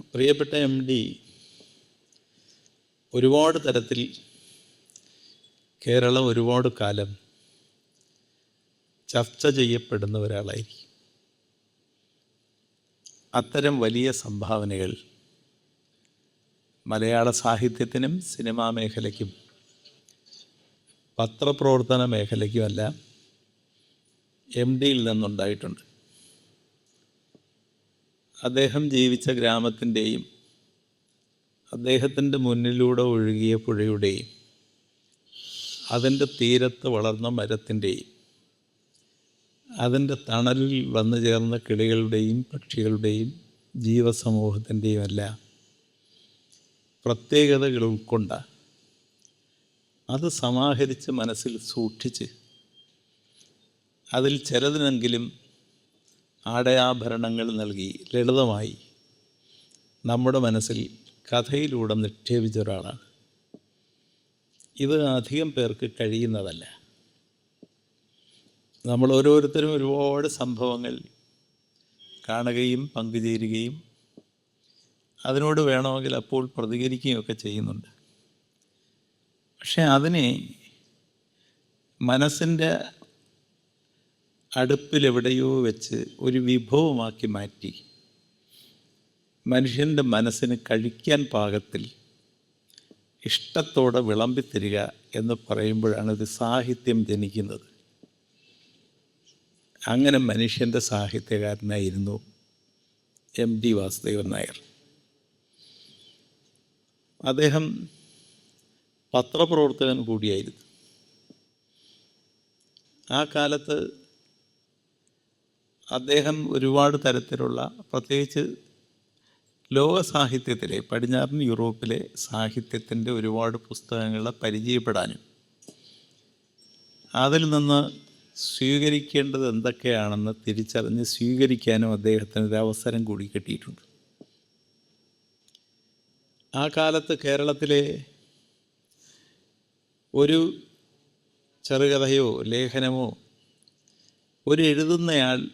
പ്രിയപ്പെട്ട M D ഒരുപാട് തരത്തിൽ കേരളം ഒരുപാട് കാലം ചർച്ച ചെയ്യപ്പെടുന്ന ഒരാളായിരിക്കും. അത്തരം വലിയ സംഭാവനകൾ മലയാള സാഹിത്യത്തിനും സിനിമാ മേഖലയ്ക്കും പത്രപ്രവർത്തന മേഖലയ്ക്കുമെല്ലാം എം ഡിയിൽ നിന്നുണ്ടായിട്ടുണ്ട്. അദ്ദേഹം ജീവിച്ച ഗ്രാമത്തിന്റെയും അദ്ദേഹത്തിന്റെ മുന്നിലൂടെ ഒഴുകിയ പുഴയുടെയും അതിന്റെ തീരത്ത് വളർന്ന മരത്തിന്റെയും അതിന്റെ തണലിൽ വന്നു ചേർന്ന കിളികളുടെയും പക്ഷികളുടെയും ജീവസമൂഹത്തിന്റെയും എല്ലാം പ്രത്യേകതകൾ ഉൾക്കൊണ്ട അത് സമാഹരിച്ച് മനസ്സിൽ സൂക്ഷിച്ച് അതിൽ ചിലതിനെങ്കിലും ആടയാഭരണങ്ങൾ നൽകി ലളിതമായി നമ്മുടെ മനസ്സിൽ കഥയിലൂടെ നിക്ഷേപിച്ച ഒരാളാണ്. ഇത് അധികം പേർക്ക് കഴിയുന്നതല്ല. നമ്മൾ ഓരോരുത്തരും ഒരുപാട് സംഭവങ്ങൾ കാണുകയും പങ്കുചേരുകയും അതിനോട് വേണമെങ്കിൽ അപ്പോൾ പ്രതികരിക്കുകയും ഒക്കെ ചെയ്യുന്നുണ്ട്. പക്ഷേ അതിനെ മനസ്സിന്റെ അടുപ്പിലെവിടെയോ വെച്ച് ഒരു വിഭവമാക്കി മാറ്റി. മനുഷ്യന്റെ മനസ്സിന് കഴിക്കാൻ പാകത്തിൽ ഇഷ്ടത്തോടെ വിളമ്പിത്തരിക എന്ന് പറയുമ്പോഴാണ് ഒരു സാഹിത്യം ജനിക്കുന്നത്. അങ്ങനെ മനുഷ്യന്റെ സാഹിത്യകാരനായിരുന്നു എം ഡി വാസുദേവൻ നായർ. അദ്ദേഹം പത്രപ്രവർത്തകൻ കൂടിയായിരുന്നു. ആ കാലത്ത് അദ്ദേഹം ഒരുപാട് തരത്തിലുള്ള പ്രത്യേകിച്ച് ലോക സാഹിത്യത്തിലെ പടിഞ്ഞാറൻ യൂറോപ്പിലെ സാഹിത്യത്തിന്റെ ഒരുപാട് പുസ്തകങ്ങളെ പരിചയപ്പെടാനും അതിൽ നിന്ന് സ്വീകരിക്കേണ്ടത് എന്തൊക്കെയാണെന്ന് തിരിച്ചറിഞ്ഞ് സ്വീകരിക്കാനും അദ്ദേഹത്തിന് ഒരു അവസരം കൂടി കിട്ടിയിട്ടുണ്ട്. ആ കാലത്ത് കേരളത്തിലെ ഒരു ചെറുകഥയോ ലേഖനമോ ഒരു എഴുതുന്നയാൾ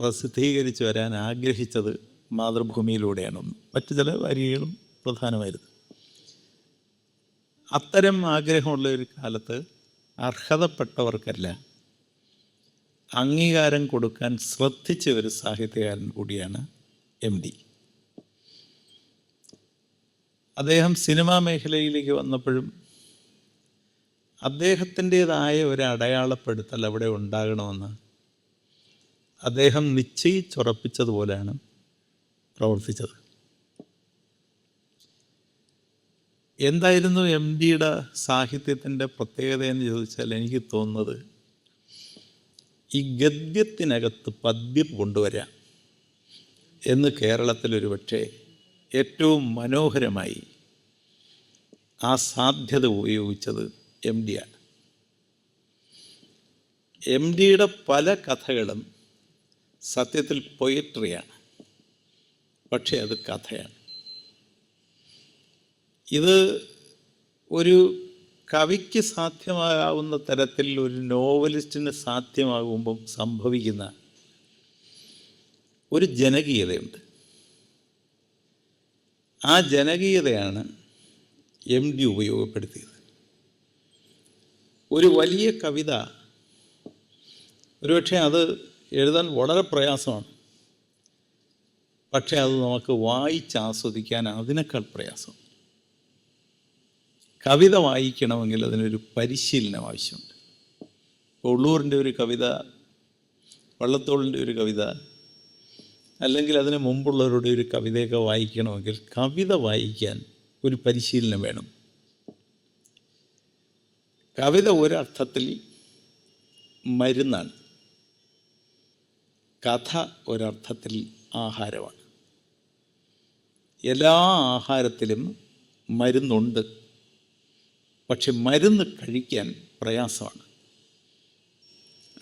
പ്രസിദ്ധീകരിച്ച് വരാൻ ആഗ്രഹിച്ചത് മാതൃഭൂമിയിലൂടെയാണ്. മറ്റു ചില വരികളും പ്രധാനമായിരുന്നു. അത്തരം ആഗ്രഹമുള്ള ഒരു കാലത്ത് അർഹതപ്പെട്ടവർക്കല്ല അംഗീകാരം കൊടുക്കാൻ ശ്രദ്ധിച്ച ഒരു സാഹിത്യകാരൻ കൂടിയാണ് എം ഡി. അദ്ദേഹം സിനിമാ മേഖലയിലേക്ക് വന്നപ്പോഴും അദ്ദേഹത്തിന്റേതായ ഒരു അടയാളപ്പെടുത്തൽ അവിടെ ഉണ്ടാകണമെന്ന് അദ്ദേഹം നിശ്ചയിച്ചുറപ്പിച്ചതുപോലെയാണ് പ്രവർത്തിച്ചത്. എന്തായിരുന്നു എം ഡിയുടെ സാഹിത്യത്തിന്റെ പ്രത്യേകത എന്ന് ചോദിച്ചാൽ എനിക്ക് തോന്നുന്നത് ഈ ഗദ്യത്തിനകത്ത് പദ്യം കൊണ്ടുവരാം എന്ന് കേരളത്തിലൊരു പക്ഷേ ഏറ്റവും മനോഹരമായി ആ സാധ്യത ഉപയോഗിച്ചത് എം ഡിയാണ് എം ഡിയുടെ പല കഥകളും സത്യത്തിൽ പൊയട്രിയാണ് പക്ഷേ അത് കഥയാണ്. ഇത് ഒരു കവിക്ക് സാധ്യമാകാവുന്ന തരത്തിൽ ഒരു നോവലിസ്റ്റിന് സാധ്യമാകുമ്പം സംഭവിക്കുന്ന ഒരു ജനകീയതയുണ്ട്. ആ ജനകീയതയാണ് എം ഡി ഉപയോഗപ്പെടുത്തിയത്. ഒരു വലിയ കവിത ഒരുപക്ഷെ അത് എഴുതാൻ വളരെ പ്രയാസമാണ്. പക്ഷേ അത് നമുക്ക് വായിച്ച് ആസ്വദിക്കാൻ അതിനേക്കാൾ പ്രയാസം. കവിത വായിക്കണമെങ്കിൽ അതിനൊരു പരിശീലനം ആവശ്യമുണ്ട്. ഇപ്പോൾ ഉള്ളൂരിന്റെ ഒരു കവിത വള്ളത്തോളിന്റെ ഒരു കവിത അല്ലെങ്കിൽ അതിന് മുമ്പുള്ളവരുടെ ഒരു കവിതയൊക്കെ വായിക്കണമെങ്കിൽ കവിത വായിക്കാൻ ഒരു പരിശീലനം വേണം. കവിത ഒരർത്ഥത്തിൽ മരുന്നാണ്. കഥ ഒരർത്ഥത്തിൽ ആഹാരമാണ്. എല്ലാ ആഹാരത്തിലും മരുന്നുണ്ട്. പക്ഷെ മരുന്ന് കഴിക്കാൻ പ്രയാസമാണ്.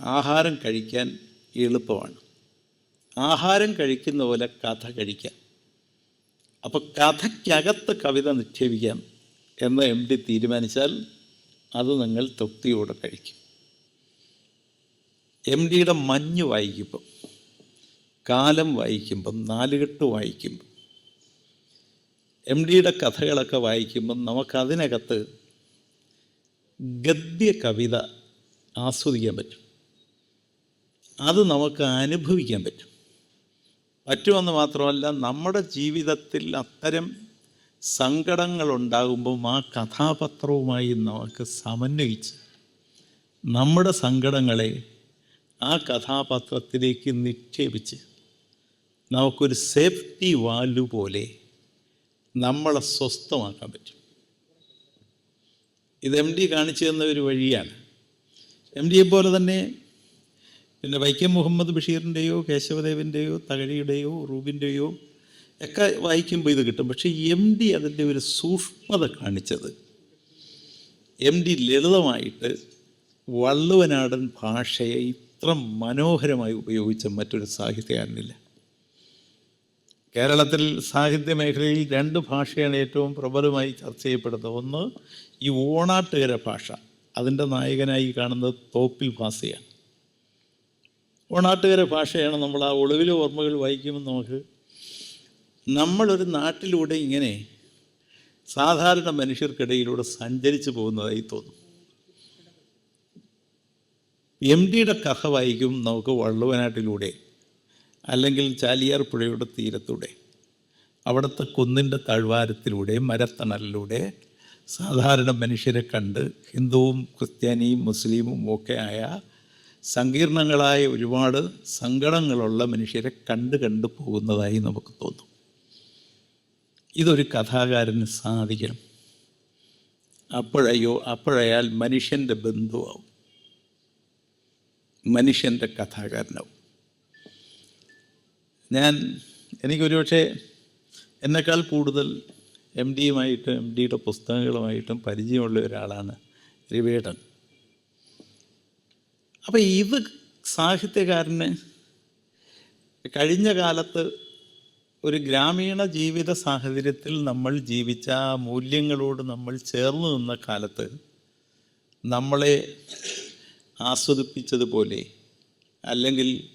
ആഹാരം കഴിക്കാൻ എളുപ്പമാണ്. ആഹാരം കഴിക്കുന്ന പോലെ കഥ കഴിക്കാം. അപ്പോൾ കഥയ്ക്കകത്ത് കവിത നിക്ഷേപിക്കാം എന്ന് എം ഡി തീരുമാനിച്ചാൽ അത് നിങ്ങൾ തൃപ്തിയോടെ കഴിക്കും. എം ഡിയുടെ മഞ്ഞ് വായിക്കുമ്പം കാലം വായിക്കുമ്പം നാലുകെട്ട് വായിക്കുമ്പം എം ഡിയുടെ കഥകളൊക്കെ വായിക്കുമ്പം നമുക്കതിനകത്ത് ഗദ്യ കവിത ആസ്വദിക്കാൻ പറ്റും. അത് നമുക്ക് അനുഭവിക്കാൻ പറ്റും. പറ്റുമെന്ന് മാത്രമല്ല നമ്മുടെ ജീവിതത്തിൽ അത്തരം സങ്കടങ്ങളുണ്ടാകുമ്പം ആ കഥാപാത്രവുമായി നമുക്ക് സമന്വയിച്ച് നമ്മുടെ സങ്കടങ്ങളെ ആ കഥാപാത്രത്തിലേക്ക് നിക്ഷേപിച്ച് നമുക്കൊരു സേഫ്റ്റി വാല്യു പോലെ നമ്മളെ സ്വസ്ഥമാക്കാൻ പറ്റും. ഇത് എം ഡി കാണിച്ചു തന്ന ഒരു വഴിയാണ്. എം ഡിയെ പോലെ തന്നെ പിന്നെ വൈക്കം മുഹമ്മദ് ബഷീറിന്റെയോ കേശവദേവന്റെയോ തകഴിയുടെയോ റൂബിന്റെയോ ഒക്കെ വായിക്കുമ്പോൾ ഇത് കിട്ടും. പക്ഷേ എം ഡി അതിന്റെ ഒരു സൂക്ഷ്മത കാണിച്ചത് എം ഡി ലളിതമായിട്ട് വള്ളുവനാടൻ ഭാഷയെ ഇത്ര മനോഹരമായി ഉപയോഗിച്ച മറ്റൊരു സാഹിത്യകാരനില്ല. കേരളത്തിൽ സാഹിത്യ മേഖലയിൽ രണ്ട് ഭാഷയാണ് ഏറ്റവും പ്രബലമായി ചർച്ച ചെയ്യപ്പെടുന്നത്. ഒന്ന് ഈ ഓണാട്ടുകര ഭാഷ. അതിന്റെ നായകനായി കാണുന്നത് തോപ്പിൽ ഭാസയാണ് ഓണാട്ടുകര ഭാഷയാണ് നമ്മൾ ആ ഒളിവിലെ ഓർമ്മകൾ വായിക്കുമ്പോൾ നമുക്ക് നമ്മളൊരു നാട്ടിലൂടെ ഇങ്ങനെ സാധാരണ മനുഷ്യർക്കിടയിലൂടെ സഞ്ചരിച്ചു പോകുന്നതായി തോന്നും. എം ഡിയുടെ കഥ വായിക്കും നമുക്ക് വള്ളുവനാട്ടിലൂടെ അല്ലെങ്കിൽ ചാലിയാർ പുഴയുടെ തീരത്തൂടെ അവിടുത്തെ കുന്നിന്റെ താഴ്വാരത്തിലൂടെ മരത്തണലിലൂടെ സാധാരണ മനുഷ്യരെ കണ്ട് ഹിന്ദുവും ക്രിസ്ത്യാനിയും മുസ്ലിമും ഒക്കെ ആയ സങ്കീർണങ്ങളായ ഒരുപാട് സങ്കടങ്ങളുള്ള മനുഷ്യരെ കണ്ട് കണ്ടു പോകുന്നതായി നമുക്ക് തോന്നും. ഇതൊരു കഥാകാരന് സാധിക്കണം. അപ്പോഴയോ അപ്പോഴയാൽ മനുഷ്യന്റെ ബന്ധുവാവും. മനുഷ്യന്റെ കഥാകാരനാവും. ഞാൻ എനിക്കൊരു പക്ഷേ എന്നെക്കാൾ കൂടുതൽ എം ഡിയുമായിട്ടും എം ഡിയുടെ പുസ്തകങ്ങളുമായിട്ടും പരിചയമുള്ള ഒരാളാണ് രവിയേട്ടൻ. അപ്പോൾ ഇത് സാഹിത്യകാരന് കഴിഞ്ഞ കാലത്ത് ഒരു ഗ്രാമീണ ജീവിത സാഹചര്യത്തിൽ നമ്മൾ ജീവിച്ച മൂല്യങ്ങളോട് നമ്മൾ ചേർന്ന് നിന്ന കാലത്ത് നമ്മളെ ആസ്വദിപ്പിച്ചതുപോലെ അല്ലെങ്കിൽ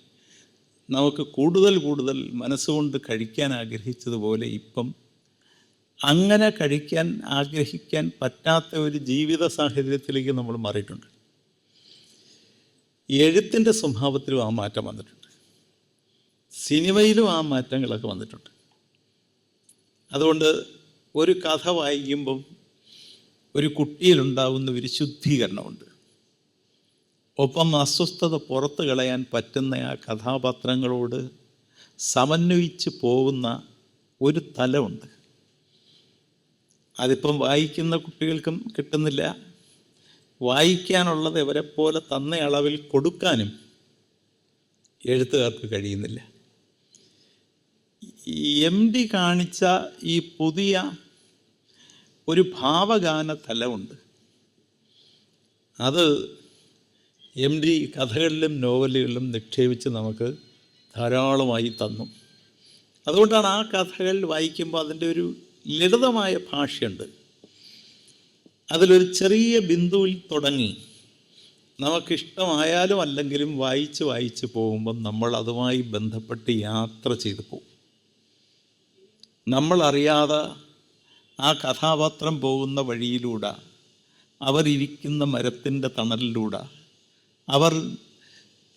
നമുക്ക് കൂടുതൽ കൂടുതൽ മനസ്സുകൊണ്ട് കഴിക്കാൻ ആഗ്രഹിച്ചതുപോലെ ഇപ്പം അങ്ങനെ കഴിക്കാൻ ആഗ്രഹിക്കാൻ പറ്റാത്ത ഒരു ജീവിത സാഹചര്യത്തിലേക്ക് നമ്മൾ മാറിയിട്ടുണ്ട്. എഴുത്തിന്റെ സ്വഭാവത്തിലും ആ മാറ്റം വന്നിട്ടുണ്ട്. സിനിമയിലും ആ മാറ്റങ്ങളൊക്കെ വന്നിട്ടുണ്ട്. അതുകൊണ്ട് ഒരു കഥ വായിക്കുമ്പം ഒരു കുട്ടിയിലുണ്ടാകുന്ന ഒരു ശുദ്ധീകരണമുണ്ട്. ഒപ്പം അസ്വസ്ഥത പുറത്തു കളയാൻ പറ്റുന്ന ആ കഥാപാത്രങ്ങളോട് സമന്വയിച്ച് പോകുന്ന ഒരു തലമുണ്ട്. അതിപ്പം വായിക്കുന്ന കുട്ടികൾക്കും കിട്ടുന്നില്ല. വായിക്കാനുള്ളത് ഇവരെ പോലെ തന്ന അളവിൽ കൊടുക്കാനും എഴുത്തുകാർക്ക് കഴിയുന്നില്ല. എം ഡി കാണിച്ച ഈ പുതിയ ഒരു ഭാവഗാന തലമുണ്ട്. അത് എം ഡി കഥകളിലും നോവലുകളിലും നിക്ഷേപിച്ച് നമുക്ക് ധാരാളമായി തന്നു. അതുകൊണ്ടാണ് ആ കഥകൾ വായിക്കുമ്പോൾ അതിന്റെ ഒരു ലളിതമായ ഭാഷയുണ്ട്. അതിലൊരു ചെറിയ ബിന്ദുവിൽ തുടങ്ങി. നമുക്കിഷ്ടമായാലും അല്ലെങ്കിലും വായിച്ച് വായിച്ച് പോകുമ്പം നമ്മൾ അതുമായി ബന്ധപ്പെട്ട് യാത്ര ചെയ്തു പോകും. നമ്മളറിയാതെ ആ കഥാപാത്രം പോകുന്ന വഴിയിലൂടെ അവരിയ്ക്കുന്ന മരത്തിന്റെ തണലിലൂടെ അവർ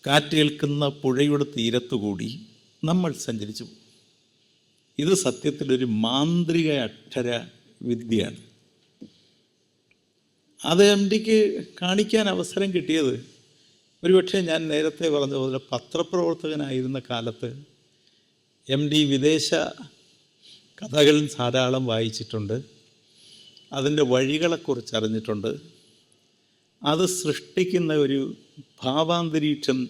കാറ്റേൽക്കുന്ന പുഴയുടെ തീരത്തുകൂടി നമ്മൾ സഞ്ചരിച്ചു. ഇത് സത്യത്തിലൊരു മാന്ത്രിക അക്ഷര വിദ്യയാണ്. അത് എം ഡിക്ക് കാണിക്കാൻ അവസരം കിട്ടിയത് ഒരുപക്ഷെ ഞാൻ നേരത്തെ പറഞ്ഞ പോലെ പത്രപ്രവർത്തകനായിരുന്ന കാലത്ത് എം ഡി വിദേശ കഥകൾ ധാരാളം വായിച്ചിട്ടുണ്ട്. അതിന്റെ വഴികളെക്കുറിച്ച് അറിഞ്ഞിട്ടുണ്ട് അത് സൃഷ്ടിക്കുന്ന ഒരു ഭാവാന്തരീക്ഷം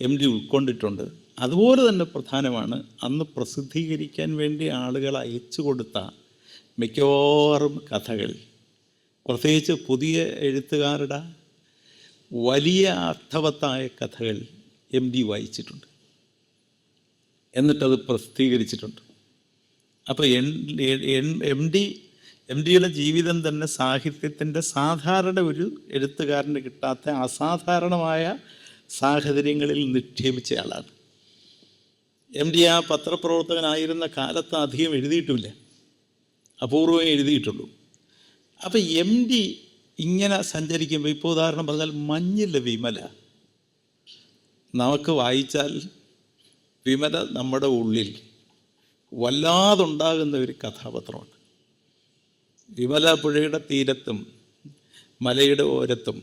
എം ഡി ഉൾക്കൊണ്ടിട്ടുണ്ട്. അതുപോലെ തന്നെ പ്രധാനമാണ് അന്ന് പ്രസിദ്ധീകരിക്കാൻ വേണ്ടി ആളുകൾ അയച്ചു കൊടുത്ത മിക്കവാറും കഥകൾ. പ്രത്യേകിച്ച് പുതിയ എഴുത്തുകാരുടെ വലിയ അർത്ഥവത്തായ കഥകൾ എം ഡി വായിച്ചിട്ടുണ്ട്. എന്നിട്ടത് പ്രസിദ്ധീകരിച്ചിട്ടുണ്ട്. അപ്പോൾ എൻ എം ഡി എം ഡിയുടെ ജീവിതം തന്നെ സാഹിത്യത്തിന്റെ സാധാരണ ഒരു എഴുത്തുകാരന് കിട്ടാത്ത അസാധാരണമായ സാഹചര്യങ്ങളിൽ നിക്ഷേപിച്ച ആളാണ്. എം ഡി ആ പത്രപ്രവർത്തകനായിരുന്ന കാലത്ത് അധികം എഴുതിയിട്ടുമില്ല അപൂർവമേ എഴുതിയിട്ടുള്ളൂ. അപ്പോൾ എം ഡി ഇങ്ങനെ സഞ്ചരിക്കുമ്പോൾ ഇപ്പോൾ ഉദാഹരണം പറഞ്ഞാൽ മഞ്ഞില്ല വിമല. നമുക്ക് വായിച്ചാൽ വിമല നമ്മുടെ ഉള്ളിൽ വല്ലാതുണ്ടാകുന്ന ഒരു കഥാപാത്രമാണ്. വിമല പുഴയുടെ തീരത്തും മലയുടെ ഓരത്തും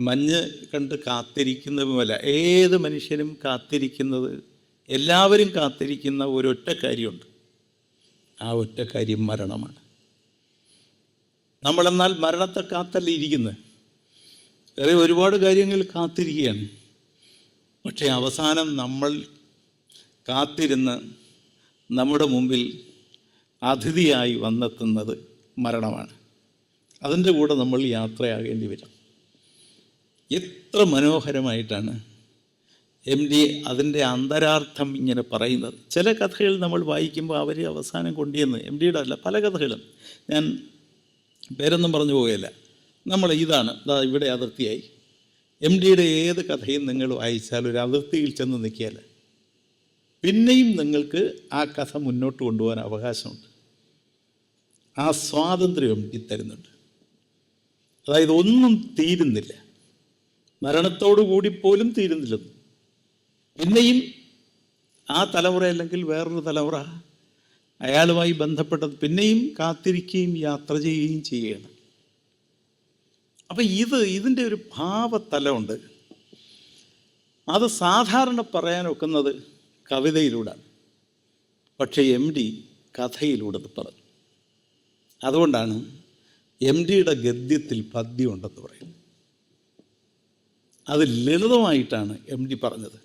മഞ്ഞ് കണ്ട് കാത്തിരിക്കുന്ന വിമല ഏത് മനുഷ്യനും കാത്തിരിക്കുന്നത് എല്ലാവരും കാത്തിരിക്കുന്ന ഒരൊറ്റ കാര്യമുണ്ട്. ആ ഒറ്റ കാര്യം മരണമാണ്. നമ്മളെന്നാൽ മരണത്തെ കാത്തല്ല ഇരിക്കുന്നത് വേറെ ഒരുപാട് കാര്യങ്ങൾ കാത്തിരിക്കുകയാണ്. പക്ഷേ അവസാനം നമ്മൾ കാത്തിരുന്ന് നമ്മുടെ മുമ്പിൽ അതിഥിയായി വന്നെത്തുന്നത് മരണമാണ്. അതിന്റെ കൂടെ നമ്മൾ യാത്രയാകേണ്ടി വരും. എത്ര മനോഹരമായിട്ടാണ് എം ഡി അതിന്റെ അന്തരാർത്ഥം ഇങ്ങനെ പറയുന്നത്. ചില കഥകൾ നമ്മൾ വായിക്കുമ്പോൾ അവർ അവസാനം കൊണ്ടുവന്ന് എം ഡിയുടെ അല്ല പല കഥകളും. ഞാൻ പേരൊന്നും പറഞ്ഞു പോവുകയില്ല. നമ്മൾ ഇതാണ് ഇവിടെ അതിർത്തിയായി. എം ഡിയുടെ ഏത് കഥയും നിങ്ങൾ വായിച്ചാൽ ഒരു അതിർത്തിയിൽ ചെന്ന് നിൽക്കിയാൽ പിന്നെയും നിങ്ങൾക്ക് ആ കഥ മുന്നോട്ട് കൊണ്ടുപോകാൻ അവകാശമുണ്ട്. ആ സ്വാതന്ത്ര്യം ഈ തരുന്നുണ്ട്. അതായത് ഒന്നും തീരുന്നില്ല. മരണത്തോടു കൂടി പോലും തീരുന്നില്ല. പിന്നെയും ആ തലമുറ അല്ലെങ്കിൽ വേറൊരു തലമുറ അയാളുമായി ബന്ധപ്പെട്ടത് പിന്നെയും കാത്തിരിക്കുകയും യാത്ര ചെയ്യുകയും ചെയ്യുകയാണ് അപ്പം ഇത് ഇതിന്റെ ഒരു ഭാവതലമുണ്ട്. അത് സാധാരണ പറയാനൊക്കുന്നത് കവിതയിലൂടെയാണ്. പക്ഷേ എം ഡി കഥയിലൂടെ പറഞ്ഞു. അതുകൊണ്ടാണ് എം ഡിയുടെ ഗദ്യത്തിൽ പദ്യമുണ്ടെന്ന് പറയുന്നത്. അത് ലളിതമായിട്ടാണ് എം ഡി പറഞ്ഞത്.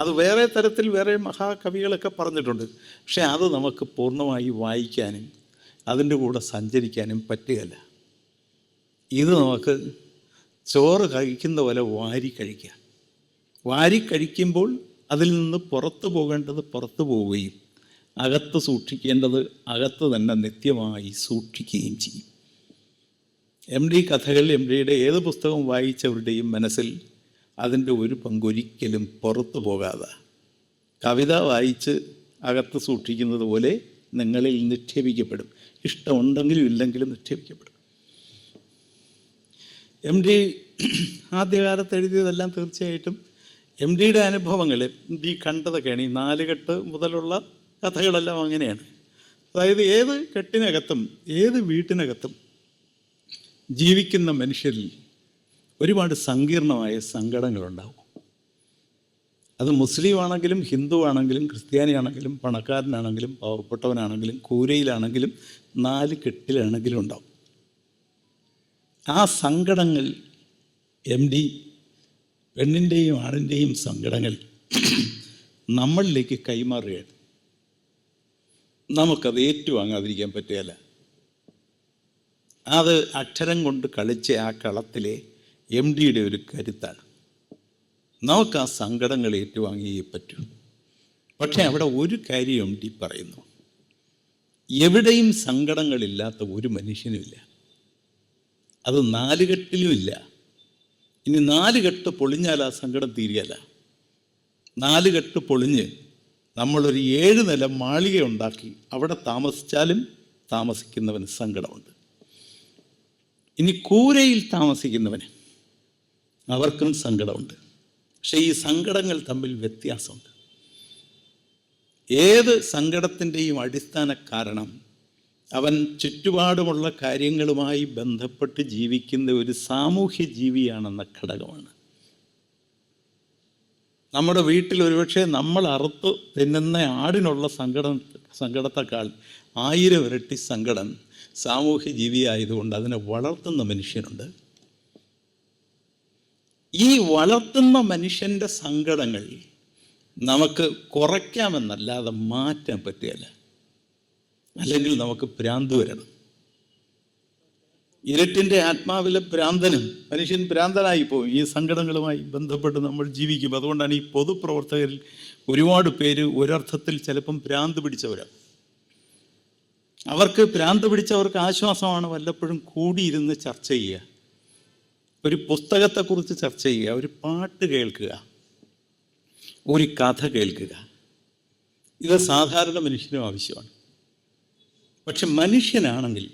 അത് വേറെ തരത്തിൽ വേറെ മഹാകവികളൊക്കെ പറഞ്ഞിട്ടുണ്ട്. പക്ഷേ അത് നമുക്ക് പൂർണമായി വായിക്കാനും അതിന്റെ കൂടെ സഞ്ചരിക്കാനും പറ്റുകയില്ല. ഇത് നമുക്ക് ചോറ് കഴിക്കുന്ന പോലെ വാരി കഴിക്കുക വാരി കഴിക്കുമ്പോൾ അതിൽ നിന്ന് പുറത്തു പോകേണ്ടത് പുറത്തു പോവുകയും അകത്ത് സൂക്ഷിക്കേണ്ടത് അകത്ത് തന്നെ നിത്യമായി സൂക്ഷിക്കുകയും ചെയ്യും. എം ഡി കഥകൾ എം ഡിയുടെ ഏത് പുസ്തകം വായിച്ചവരുടെയും മനസ്സിൽ അതിന്റെ ഒരു പങ്കൊരിക്കലും പുറത്തു പോകാതെ കവിത വായിച്ച് അകത്ത് സൂക്ഷിക്കുന്നത് പോലെ നിങ്ങളിൽ നിക്ഷേപിക്കപ്പെടും. ഇഷ്ടമുണ്ടെങ്കിലും ഇല്ലെങ്കിലും നിക്ഷേപിക്കപ്പെടും. എം ഡി ആദ്യകാലത്ത് എഴുതിയതെല്ലാം തീർച്ചയായിട്ടും എം ഡിയുടെ അനുഭവങ്ങൾ എം ഡി കണ്ടതൊക്കെയാണ് ഈ നാലുകെട്ട് മുതലുള്ള കഥകളെല്ലാം അങ്ങനെയാണ്. അതായത് ഏത് കെട്ടിനകത്തും ഏത് വീട്ടിനകത്തും ജീവിക്കുന്ന മനുഷ്യരിൽ ഒരുപാട് സങ്കീർണമായ സങ്കടങ്ങളുണ്ടാവും. അത് മുസ്ലിം ആണെങ്കിലും ഹിന്ദു ആണെങ്കിലും ക്രിസ്ത്യാനി ആണെങ്കിലും പണക്കാരനാണെങ്കിലും പാവപ്പെട്ടവനാണെങ്കിലും കൂരയിലാണെങ്കിലും നാല് കെട്ടിലാണെങ്കിലും ഉണ്ടാവും. ആ സങ്കടങ്ങൾ എം ഡി പെണ്ണിന്റെയും ആണിന്റെയും സങ്കടങ്ങൾ നമ്മളിലേക്ക് കൈമാറുകയാണ്. നമുക്കത് ഏറ്റുവാങ്ങാതിരിക്കാൻ പറ്റുകയില്ല. അത് അക്ഷരം കൊണ്ട് കളിച്ച ആ കളത്തിലെ എം ഡിയുടെ ഒരു കരുത്താണ്. നമുക്ക് ആ സങ്കടങ്ങൾ ഏറ്റുവാങ്ങിയേ പറ്റൂ. പക്ഷേ അവിടെ ഒരു കാര്യം എം ഡി പറയുന്നു. എവിടെയും സങ്കടങ്ങളില്ലാത്ത ഒരു മനുഷ്യനുമില്ല അത് നാലുകെട്ടിലും ഇല്ല. ഇനി നാലുകെട്ട് പൊളിഞ്ഞാൽ ആ സങ്കടം തീരുകയല്ല. നാലുകെട്ട് പൊളിഞ്ഞ് നമ്മളൊരു ഏഴ് നില മാളിക ഉണ്ടാക്കി അവിടെ താമസിച്ചാലും താമസിക്കുന്നവന് സങ്കടമുണ്ട്. ഇനി കൂരയിൽ താമസിക്കുന്നവന് അവർക്കും സങ്കടമുണ്ട്. പക്ഷേ ഈ സങ്കടങ്ങൾ തമ്മിൽ വ്യത്യാസമുണ്ട്. ഏത് സങ്കടത്തിന്റെയും അടിസ്ഥാന കാരണം അവൻ ചുറ്റുപാടുമുള്ള കാര്യങ്ങളുമായി ബന്ധപ്പെട്ട് ജീവിക്കുന്ന ഒരു സാമൂഹ്യ ജീവിയാണെന്ന ഘടകമാണ്. നമ്മുടെ വീട്ടിൽ ഒരുപക്ഷെ നമ്മൾ അറുത്ത് തിന്നുന്ന ആടിനുള്ള സങ്കടം സങ്കടത്തെക്കാൾ ആയിരം ഇരട്ടി സങ്കടം സാമൂഹ്യ ജീവിയായതുകൊണ്ട് അതിനെ വളർത്തുന്ന മനുഷ്യനുണ്ട് ഈ വളർത്തുന്ന മനുഷ്യന്റെ സങ്കടങ്ങൾ നമുക്ക് കുറയ്ക്കാമെന്നല്ലാതെ മാറ്റാൻ പറ്റുകയില്ല. അല്ലെങ്കിൽ നമുക്ക് ഭ്രാന്ത് വരണം. ഇരുട്ടിന്റെ ആത്മാവിലെ ഭ്രാന്തനും മനുഷ്യൻ ഭ്രാന്തനായി പോകും ഈ സങ്കടങ്ങളുമായി ബന്ധപ്പെട്ട് നമ്മൾ ജീവിക്കും. അതുകൊണ്ടാണ് ഈ പൊതുപ്രവർത്തകരിൽ ഒരുപാട് പേര് ഒരർത്ഥത്തിൽ ചിലപ്പം ഭ്രാന്ത് പിടിച്ചവരാണ്. അവർക്ക് ഭ്രാന്ത് പിടിച്ചവർക്ക് ആശ്വാസമാണ് വല്ലപ്പോഴും കൂടിയിരുന്ന് ചർച്ച ചെയ്യുക. ഒരു പുസ്തകത്തെക്കുറിച്ച് ചർച്ച ചെയ്യുക. ഒരു പാട്ട് കേൾക്കുക. ഒരു കഥ കേൾക്കുക. ഇത് സാധാരണ മനുഷ്യനും ആവശ്യമാണ്. പക്ഷെ മനുഷ്യനാണെങ്കിൽ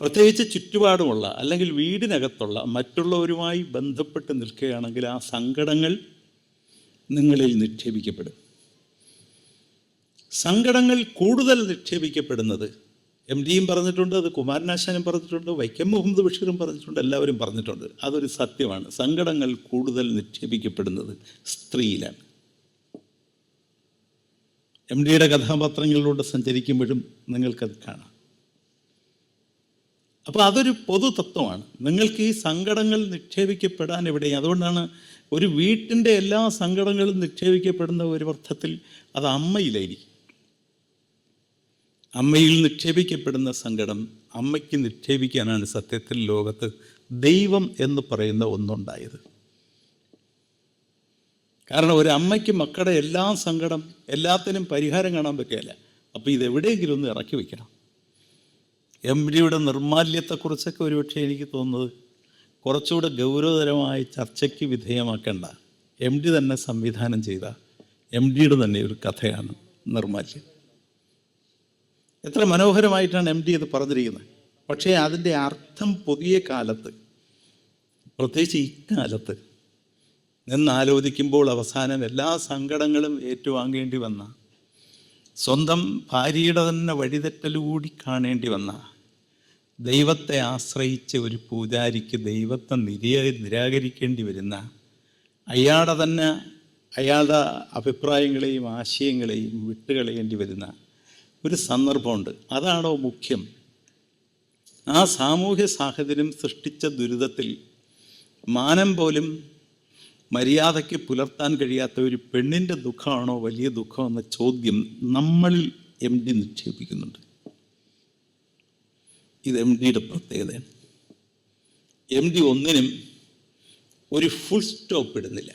പ്രത്യേകിച്ച് ചുറ്റുപാടുമുള്ള അല്ലെങ്കിൽ വീടിനകത്തുള്ള മറ്റുള്ളവരുമായി ബന്ധപ്പെട്ട് നിൽക്കുകയാണെങ്കിൽ ആ സങ്കടങ്ങൾ നിങ്ങളിൽ നിക്ഷേപിക്കപ്പെടും. സങ്കടങ്ങൾ കൂടുതൽ നിക്ഷേപിക്കപ്പെടുന്നത് എം ഡിയും പറഞ്ഞിട്ടുണ്ട് അത് കുമാരനാശാനും പറഞ്ഞിട്ടുണ്ട് വൈക്കം മുഹമ്മദ് ബഷീറും പറഞ്ഞിട്ടുണ്ട് എല്ലാവരും പറഞ്ഞിട്ടുണ്ട്. അതൊരു സത്യമാണ്. സങ്കടങ്ങൾ കൂടുതൽ നിക്ഷേപിക്കപ്പെടുന്നത് സ്ത്രീയിലാണ്. എം ഡിയുടെ കഥാപാത്രങ്ങളിലൂടെ സഞ്ചരിക്കുമ്പോഴും നിങ്ങൾക്കത് കാണാം. അപ്പോൾ അതൊരു പൊതു തത്വമാണ് നിങ്ങൾക്ക് ഈ സങ്കടങ്ങൾ നിക്ഷേപിക്കപ്പെടാൻ എവിടെയും? അതുകൊണ്ടാണ് ഒരു വീട്ടിന്റെ എല്ലാ സങ്കടങ്ങളും നിക്ഷേപിക്കപ്പെടുന്ന ഒരു അർത്ഥത്തിൽ അത് അമ്മയിലായിരിക്കും. അമ്മയിൽ നിക്ഷേപിക്കപ്പെടുന്ന സങ്കടം അമ്മയ്ക്ക് നിക്ഷേപിക്കാനാണ് സത്യത്തിൽ ലോകത്ത് ദൈവം എന്ന് പറയുന്ന ഒന്നുണ്ടായത്. കാരണം ഒരു അമ്മയ്ക്ക് മക്കളുടെ എല്ലാ സങ്കടം എല്ലാത്തിനും പരിഹാരം കാണാൻ പറ്റുകയില്ല. അപ്പോൾ ഇതെവിടെയെങ്കിലും ഒന്ന് ഇറക്കി വയ്ക്കണം. എം ഡിയുടെ നിർമാല്യത്തെക്കുറിച്ചൊക്കെ ഒരുപക്ഷെ എനിക്ക് തോന്നുന്നത് കുറച്ചുകൂടെ ഗൗരവതരമായ ചർച്ചയ്ക്ക് വിധേയമാക്കേണ്ട എം ഡി തന്നെ സംവിധാനം ചെയ്ത എം ഡിയുടെ തന്നെ ഒരു കഥയാണ് നിർമാല്യം. എത്ര മനോഹരമായിട്ടാണ് എം ഡി ഇത് പറഞ്ഞിരിക്കുന്നത്. പക്ഷേ അതിന്റെ അർത്ഥം പുതിയ കാലത്ത് പ്രത്യേകിച്ച് ഇക്കാലത്ത് നിന്നാലോചിക്കുമ്പോൾ അവസാനം എല്ലാ സങ്കടങ്ങളും ഏറ്റുവാങ്ങേണ്ടി വന്ന സ്വന്തം ഭാര്യയുടെ തന്നെ വഴിതെറ്റലുകൂടി കാണേണ്ടി വന്ന ദൈവത്തെ ആശ്രയിച്ച ഒരു പൂജാരിക്ക് ദൈവത്തെ നിര്യ നിരാകരിക്കേണ്ടി വരുന്ന അയാളുടെ തന്നെ അയാളുടെ അഭിപ്രായങ്ങളെയും ആശയങ്ങളെയും വിട്ടുകളയേണ്ടി വരുന്ന ഒരു സന്ദർഭമുണ്ട്. അതാണോ മുഖ്യം? ആ സാമൂഹ്യ സാഹചര്യം സൃഷ്ടിച്ച ദുരിതത്തിൽ മാനം പോലും മര്യാദയ്ക്ക് പുലർത്താൻ കഴിയാത്ത ഒരു പെണ്ണിന്റെ ദുഃഖമാണോ വലിയ ദുഃഖം എന്ന ചോദ്യം നമ്മളിൽ എം ഡി നിക്ഷേപിക്കുന്നുണ്ട്. ഇത് എം ഡിയുടെ പ്രത്യേകതയാണ്. എം ഡി ഒന്നിനും ഒരു ഫുൾ സ്റ്റോപ്പ് ഇടുന്നില്ല.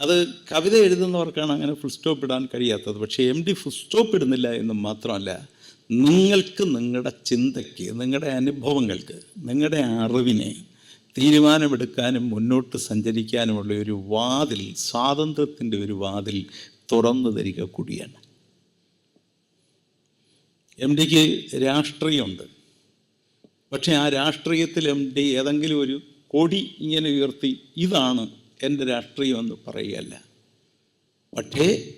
അത് കവിത എഴുതുന്നവർക്കാണ് അങ്ങനെ ഫുൾ സ്റ്റോപ്പ് ഇടാൻ കഴിയാത്തത്. പക്ഷേ എം ഡി ഫുൾ സ്റ്റോപ്പ് ഇടുന്നില്ല എന്ന് മാത്രമല്ല നിങ്ങൾക്ക് നിങ്ങളുടെ ചിന്തയ്ക്ക് നിങ്ങളുടെ അനുഭവങ്ങൾക്ക് നിങ്ങളുടെ അറിവിനെ തീരുമാനമെടുക്കാനും മുന്നോട്ട് സഞ്ചരിക്കാനുമുള്ള ഒരു വാതിൽ സ്വാതന്ത്ര്യത്തിന്റെ ഒരു വാതിൽ തുറന്നു തരിക കൂടിയാണ്. എം ഡിക്ക് രാഷ്ട്രീയമുണ്ട്. പക്ഷേ ആ രാഷ്ട്രീയത്തിൽ എം ഡി ഏതെങ്കിലും ഒരു കൊടി ഇങ്ങനെ ഉയർത്തി ഇതാണ് എന്റെ രാഷ്ട്രീയമെന്ന് പറയുകയല്ല. പക്ഷേ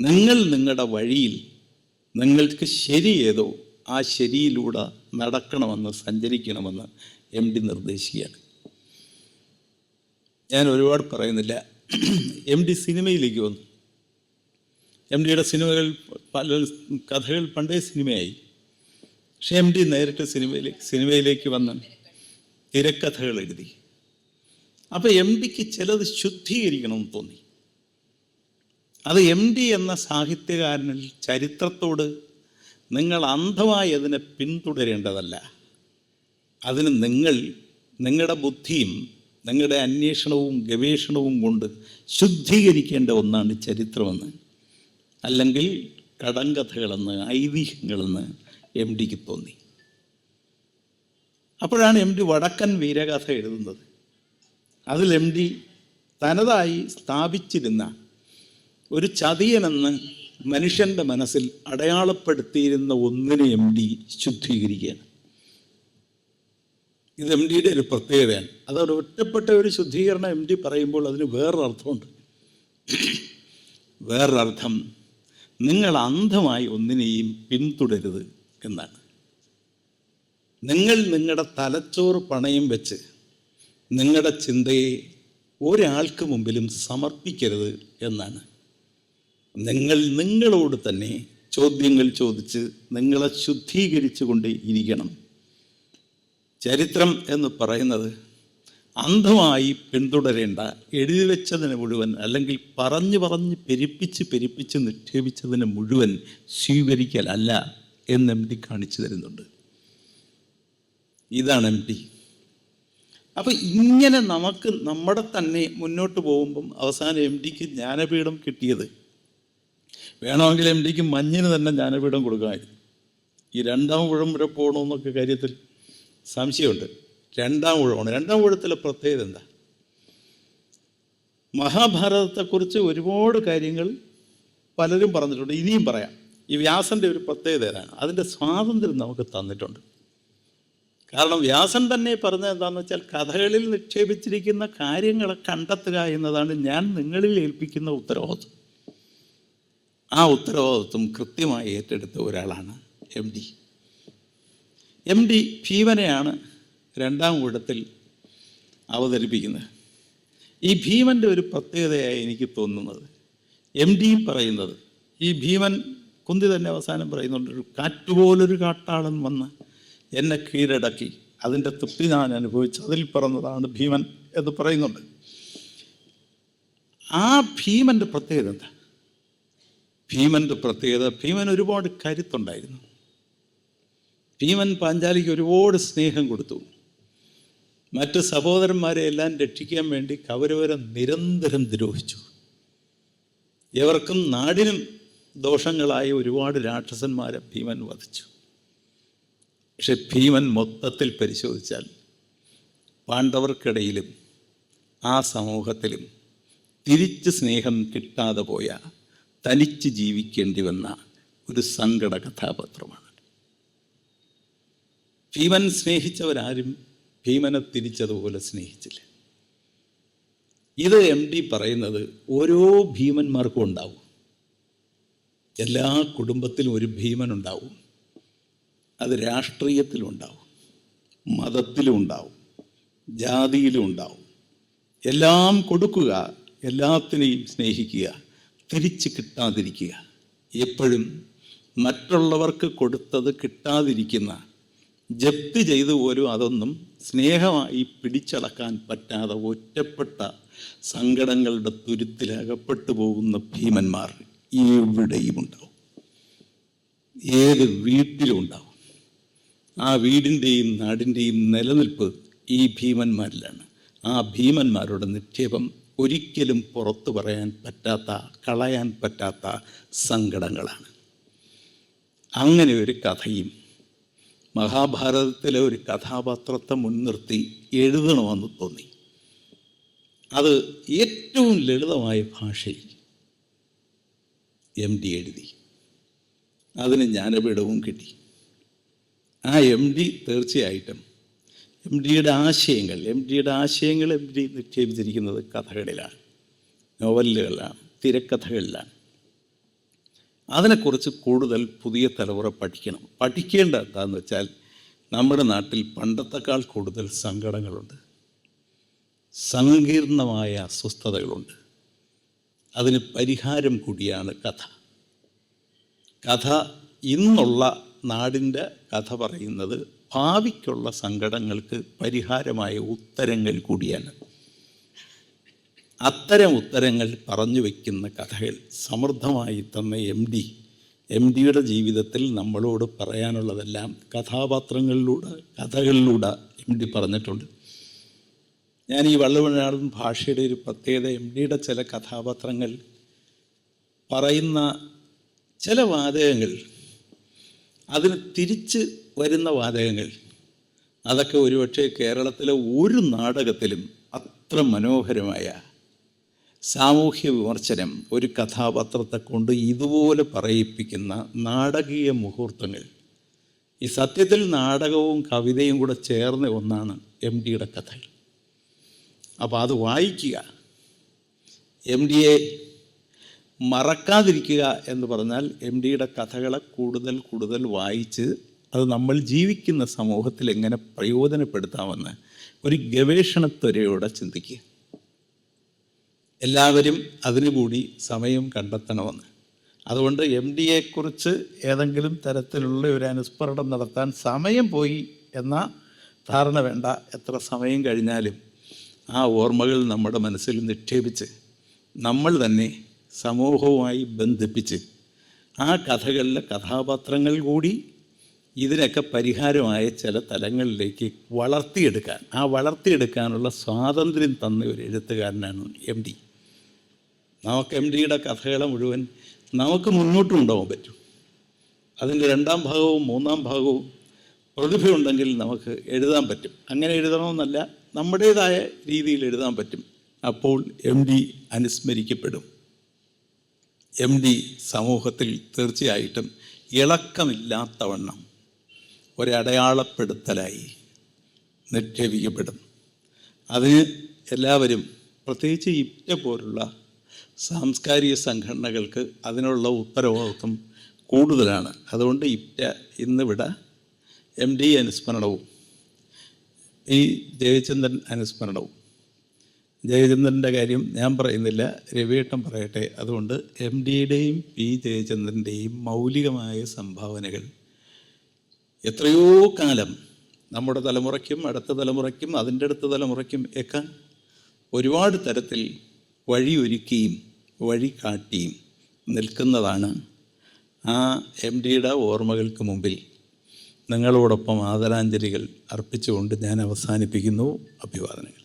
നിങ്ങൾ നിങ്ങളുടെ വഴിയിൽ നിങ്ങൾക്ക് ശരി ഏതോ ആ ശരിയിലൂടെ നടക്കണമെന്ന് സഞ്ചരിക്കണമെന്ന് എം ഡി നിർദ്ദേശിക്കുകയാണ്. ഞാൻ ഒരുപാട് പറയുന്നില്ല. എം ഡി സിനിമയിലേക്ക് വന്നു. എം ഡിയുടെ സിനിമകൾ പല കഥകൾ പണ്ടേ സിനിമയായി. പക്ഷെ എം ഡി നേരിട്ട് സിനിമയിലേക്ക് സിനിമയിലേക്ക് വന്ന് തിരക്കഥകൾ എഴുതി. അപ്പോൾ എം ഡിക്ക് ചിലത് ശുദ്ധീകരിക്കണമെന്ന് തോന്നി. അത് എം ഡി എന്ന സാഹിത്യകാരനിൽ ചരിത്രത്തോട് നിങ്ങൾ അന്ധമായി അതിനെ പിന്തുടരേണ്ടതല്ല. അതിന് നിങ്ങൾ നിങ്ങളുടെ ബുദ്ധിയും നിങ്ങളുടെ അന്വേഷണവും ഗവേഷണവും കൊണ്ട് ശുദ്ധീകരിക്കേണ്ട ഒന്നാണ് ചരിത്രമെന്ന്. അല്ലെങ്കിൽ കടങ്കഥകളെന്ന് ഐതിഹ്യങ്ങളെന്ന് എം ഡിക്ക് തോന്നി. അപ്പോഴാണ് എം ഡി വടക്കൻ വീരകഥ എഴുതുന്നത്. അതിൽ എം ഡി തനതായി സ്ഥാപിച്ചിരുന്ന ഒരു ചതിയനെന്ന് മനുഷ്യന്റെ മനസ്സിൽ അടയാളപ്പെടുത്തിയിരുന്ന ഒന്നിനെ എം ഡി ശുദ്ധീകരിക്കുകയാണ്. ഇത് എം ഡിയുടെ ഒരു പ്രത്യേകതയാണ്. അതൊരു ഒറ്റപ്പെട്ട ഒരു ശുദ്ധീകരണം എം ഡി പറയുമ്പോൾ അതിന് വേറൊരർത്ഥമുണ്ട്. വേറൊരർത്ഥം നിങ്ങൾ അന്ധമായി ഒന്നിനെയും പിന്തുടരുത് എന്നാണ്. നിങ്ങൾ നിങ്ങളുടെ തലച്ചോറ് പണയും വെച്ച് നിങ്ങളുടെ ചിന്തയെ ഒരാൾക്ക് മുമ്പിലും സമർപ്പിക്കരുത് എന്നാണ്. നിങ്ങൾ നിങ്ങളോട് തന്നെ ചോദ്യങ്ങൾ ചോദിച്ച് നിങ്ങളെ ശുദ്ധീകരിച്ചു കൊണ്ട് ഇരിക്കണം. ചരിത്രം എന്ന് പറയുന്നത് അന്ധമായി പിന്തുടരേണ്ട എഴുതി വെച്ചതിന് മുഴുവൻ അല്ലെങ്കിൽ പറഞ്ഞു പറഞ്ഞ് പെരുപ്പിച്ച് പെരുപ്പിച്ച് നിക്ഷേപിച്ചതിന് മുഴുവൻ സ്വീകരിക്കലല്ല എന്ന് എം ഡി കാണിച്ചു തരുന്നുണ്ട്. ഇതാണ് എം ഡി അപ്പം ഇങ്ങനെ നമുക്ക് നമ്മുടെ തന്നെ മുന്നോട്ട് പോകുമ്പം അവസാനം എം ഡിക്ക് ജ്ഞാനപീഠം കിട്ടിയത്. വേണമെങ്കിൽ എം ഡിക്ക് മഞ്ഞിന് തന്നെ ജ്ഞാനപീഠം കൊടുക്കാമായിരുന്നു. ഈ രണ്ടാം പുഴം വരെ പോകണമെന്നൊക്കെ കാര്യത്തിൽ സംശയമുണ്ട്. രണ്ടാം ഊഴമാണ്. രണ്ടാം ഊഴത്തിലെ പ്രത്യേകത എന്താ? മഹാഭാരതത്തെക്കുറിച്ച് ഒരുപാട് കാര്യങ്ങൾ പലരും പറഞ്ഞിട്ടുണ്ട്. ഇനിയും പറയാം. ഈ വ്യാസന്റെ ഒരു പ്രത്യേകത ഏതാണ്? അതിന്റെ സ്വാതന്ത്ര്യം നമുക്ക് തന്നിട്ടുണ്ട്. കാരണം വ്യാസൻ തന്നെ പറഞ്ഞത് എന്താണെന്ന് വെച്ചാൽ കഥകളിൽ നിക്ഷേപിച്ചിരിക്കുന്ന കാര്യങ്ങളെ കണ്ടെത്തുക എന്നതാണ് ഞാൻ നിങ്ങളിൽ ഏൽപ്പിക്കുന്ന ഉത്തരവാദിത്വം. ആ ഉത്തരവാദിത്വം കൃത്യമായി ഏറ്റെടുത്ത ഒരാളാണ് എം ഡി. എം ഡി ഭീമനെയാണ് രണ്ടാം കൂടത്തിൽ അവതരിപ്പിക്കുന്നത്. ഈ ഭീമന്റെ ഒരു പ്രത്യേകതയായി എനിക്ക് തോന്നുന്നത്. എം ഡി പറയുന്നത് ഈ ഭീമൻ കുന്തി തന്നെ അവസാനം പറയുന്നുണ്ട് ഒരു കാറ്റുപോലൊരു കാട്ടാളൻ വന്ന് എന്നെ കീഴടക്കി. അതിന്റെ തൃപ്തി ഞാൻ അനുഭവിച്ചു. അതിൽ പറന്നതാണ് ഭീമൻ എന്ന് പറയുന്നുണ്ട്. ആ ഭീമന്റെ പ്രത്യേകത എന്താ? ഭീമന്റെ പ്രത്യേകത ഭീമൻ ഒരുപാട് കരുത്തുണ്ടായിരുന്നു. ഭീമൻ പാഞ്ചാലിക്ക് ഒരുപാട് സ്നേഹം കൊടുത്തു. മറ്റ് സഹോദരന്മാരെ എല്ലാം രക്ഷിക്കാൻ വേണ്ടി കൗരവരെ നിരന്തരം ദ്രോഹിച്ചു. ഇവർക്കും നാടിനും ദോഷങ്ങളായ ഒരുപാട് രാക്ഷസന്മാരെ ഭീമൻ വധിച്ചു. പക്ഷെ ഭീമൻ മൊത്തത്തിൽ പരിശോധിച്ചാൽ പാണ്ഡവർക്കിടയിലും ആ സമൂഹത്തിലും തിരിച്ച് സ്നേഹം കിട്ടാതെ പോയ തനിച്ച് ജീവിക്കേണ്ടി വന്ന ഒരു സങ്കട കഥാപാത്രമാണ് ഭീമൻ സ്നേഹിച്ചവരാരും ഭീമനെ തിരിച്ചതുപോലെ സ്നേഹിച്ചില്ല. ഇത് എം ഡി പറയുന്നത് ഓരോ ഭീമന്മാർക്കും ഉണ്ടാവും. എല്ലാ കുടുംബത്തിലും ഒരു ഭീമൻ ഉണ്ടാവും. അത് രാഷ്ട്രീയത്തിലും ഉണ്ടാവും. മതത്തിലും ഉണ്ടാവും. ജാതിയിലും ഉണ്ടാവും. എല്ലാം കൊടുക്കുക എല്ലാത്തിനെയും സ്നേഹിക്കുക തിരിച്ച് കിട്ടാതിരിക്കുക. എപ്പോഴും മറ്റുള്ളവർക്ക് കൊടുത്തത് കിട്ടാതിരിക്കുന്ന ജപ്തി ചെയ്തു പോലും അതൊന്നും സ്നേഹമായി പിടിച്ചടക്കാൻ പറ്റാതെ ഒറ്റപ്പെട്ട സങ്കടങ്ങളുടെ തുരുത്തിലകപ്പെട്ടു പോകുന്ന ഭീമന്മാർ എവിടെയും ഉണ്ടാവും. ഏത് വീട്ടിലും ഉണ്ടാവും. ആ വീടിന്റെയും നാടിന്റെയും നിലനിൽപ്പ് ഈ ഭീമന്മാരിലാണ്. ആ ഭീമന്മാരുടെ നിക്ഷേപം ഒരിക്കലും പുറത്തു പറയാൻ പറ്റാത്ത കളയാൻ പറ്റാത്ത സങ്കടങ്ങളാണ്. അങ്ങനെ ഒരു കഥയും മഹാഭാരതത്തിലെ ഒരു കഥാപാത്രത്തെ മുൻനിർത്തി എഴുതണമെന്ന് തോന്നി. അത് ഏറ്റവും ലളിതമായ ഭാഷയിൽ എം ഡി എഴുതി. അതിന് ജ്ഞാനപീഠവും കിട്ടി. ആ എം ഡി തീർച്ചയായിട്ടും എം ഡിയുടെ ആശയങ്ങൾ എം ഡിയുടെ ആശയങ്ങൾ എം ഡി നിക്ഷേപിച്ചിരിക്കുന്നത് കഥകളിലാണ് നോവലുകളിലാണ് തിരക്കഥകളിലാണ്. അതിനെക്കുറിച്ച് കൂടുതൽ പുതിയ തലമുറ പഠിക്കണം. പഠിക്കേണ്ട എന്താണെന്ന് വെച്ചാൽ നമ്മുടെ നാട്ടിൽ പണ്ടത്തെക്കാൾ കൂടുതൽ സങ്കടങ്ങളുണ്ട്. സങ്കീർണമായ അസ്വസ്ഥതകളുണ്ട്. അതിന് പരിഹാരം കൂടിയാണ് കഥ. കഥ ഇന്നുള്ള നാടിന്റെ കഥ പറയുന്നത് ഭാവിക്കുള്ള സങ്കടങ്ങൾക്ക് പരിഹാരമായ ഉത്തരങ്ങൾ കൂടിയാണ്. അത്തരം ഉത്തരങ്ങൾ പറഞ്ഞു വയ്ക്കുന്ന കഥകൾ സമൃദ്ധമായി തന്ന എം ഡി എം ഡിയുടെ ജീവിതത്തിൽ നമ്മളോട് പറയാനുള്ളതെല്ലാം കഥാപാത്രങ്ങളിലൂടെ കഥകളിലൂടെ എം ഡി പറഞ്ഞിട്ടുണ്ട്. ഞാൻ ഈ വള്ളുവനാടൻ ഭാഷയുടെ ഒരു പ്രത്യേകത എം ഡിയുടെ ചില കഥാപാത്രങ്ങൾ പറയുന്ന ചില വാചകങ്ങൾ അതിന് തിരിച്ച് വരുന്ന വാചകങ്ങൾ. അതൊക്കെ ഒരുപക്ഷെ കേരളത്തിലെ ഒരു നാടകത്തിലും അത്ര മനോഹരമായ സാമൂഹ്യ വിമർശനം ഒരു കഥാപാത്രത്തെ കൊണ്ട് ഇതുപോലെ പറയിപ്പിക്കുന്ന നാടകീയ മുഹൂർത്തങ്ങൾ. ഈ സത്യത്തിൽ നാടകവും കവിതയും കൂടെ ചേർന്ന ഒന്നാണ് എം ഡിയുടെ കഥ അപ്പോൾ അത് വായിക്കുക. എം ഡിയെ മറക്കാതിരിക്കുക എന്ന് പറഞ്ഞാൽ എം ഡിയുടെ കഥകളെ കൂടുതൽ കൂടുതൽ വായിച്ച് അത് നമ്മൾ ജീവിക്കുന്ന സമൂഹത്തിൽ എങ്ങനെ പ്രയോജനപ്പെടുത്താമെന്ന് ഒരു ഗവേഷണത്വരയോടെ ചിന്തിക്കുക. എല്ലാവരും അതിനുകൂടി സമയം കണ്ടെത്തണമെന്ന്. അതുകൊണ്ട് എം ഡി എക്കുറിച്ച് ഏതെങ്കിലും തരത്തിലുള്ള ഒരു അനുസ്മരണം നടത്താൻ സമയം പോയി എന്ന ധാരണ വേണ്ട. എത്ര സമയം കഴിഞ്ഞാലും ആ ഓർമ്മകൾ നമ്മുടെ മനസ്സിൽ നിക്ഷേപിച്ച് നമ്മൾ തന്നെ സമൂഹവുമായി ബന്ധിപ്പിച്ച് ആ കഥകളിലെ കഥാപാത്രങ്ങൾ കൂടി ഇതിനൊക്കെ പരിഹാരമായ ചില തലങ്ങളിലേക്ക് വളർത്തിയെടുക്കാൻ ആ വളർത്തിയെടുക്കാനുള്ള സ്വാതന്ത്ര്യം തന്ന ഒരു എഴുത്തുകാരനാണ് എം ഡി. നമുക്ക് എം ഡിയുടെ കഥകളെ മുഴുവൻ നമുക്ക് മുന്നോട്ട് കൊണ്ടുപോകാൻ പറ്റും. അതിന്റെ രണ്ടാം ഭാഗവും മൂന്നാം ഭാഗവും പ്രതിഭയുണ്ടെങ്കിൽ നമുക്ക് എഴുതാൻ പറ്റും. അങ്ങനെ എഴുതണമെന്നല്ല നമ്മുടേതായ രീതിയിൽ എഴുതാൻ പറ്റും. അപ്പോൾ എം ഡി അനുസ്മരിക്കപ്പെടും. എം ഡി സമൂഹത്തിൽ തീർച്ചയായിട്ടും ഇളക്കമില്ലാത്തവണ്ണം ഒരടയാളപ്പെടുത്തലായി നിക്ഷേപിക്കപ്പെടും. അതിന് എല്ലാവരും പ്രത്യേകിച്ച് ഇപ്റ്റ പോലുള്ള സാംസ്കാരിക സംഘടനകൾക്ക് അതിനുള്ള ഉത്തരവാദിത്വം കൂടുതലാണ്. അതുകൊണ്ട് ഇപ്റ്റ ഇന്നിവിടെ എം ഡി അനുസ്മരണവും ഈ ജയചന്ദ്രൻ അനുസ്മരണവും. ജയചന്ദ്രന്റെ കാര്യം ഞാൻ പറയുന്നില്ല രവിയേട്ടൻ പറയട്ടെ. അതുകൊണ്ട് എം ഡിയുടെയും പി ജയചന്ദ്രന്റെയും മൗലികമായ സംഭാവനകൾ എത്രയോ കാലം നമ്മുടെ തലമുറയ്ക്കും അടുത്ത തലമുറയ്ക്കും അതിന്റെ അടുത്ത തലമുറയ്ക്കും ഒക്കെ ഒരുപാട് തരത്തിൽ വഴിയൊരുക്കിയും വഴി കാട്ടിയും നിൽക്കുന്നതാണ് ആ എം ഡിയുടെ ഓർമ്മകൾക്ക് മുമ്പിൽ. നിങ്ങളോടൊപ്പം ആദരാഞ്ജലികൾ അർപ്പിച്ചുകൊണ്ട് ഞാൻ അവസാനിപ്പിക്കുന്നു. അഭിവാദനങ്ങൾ.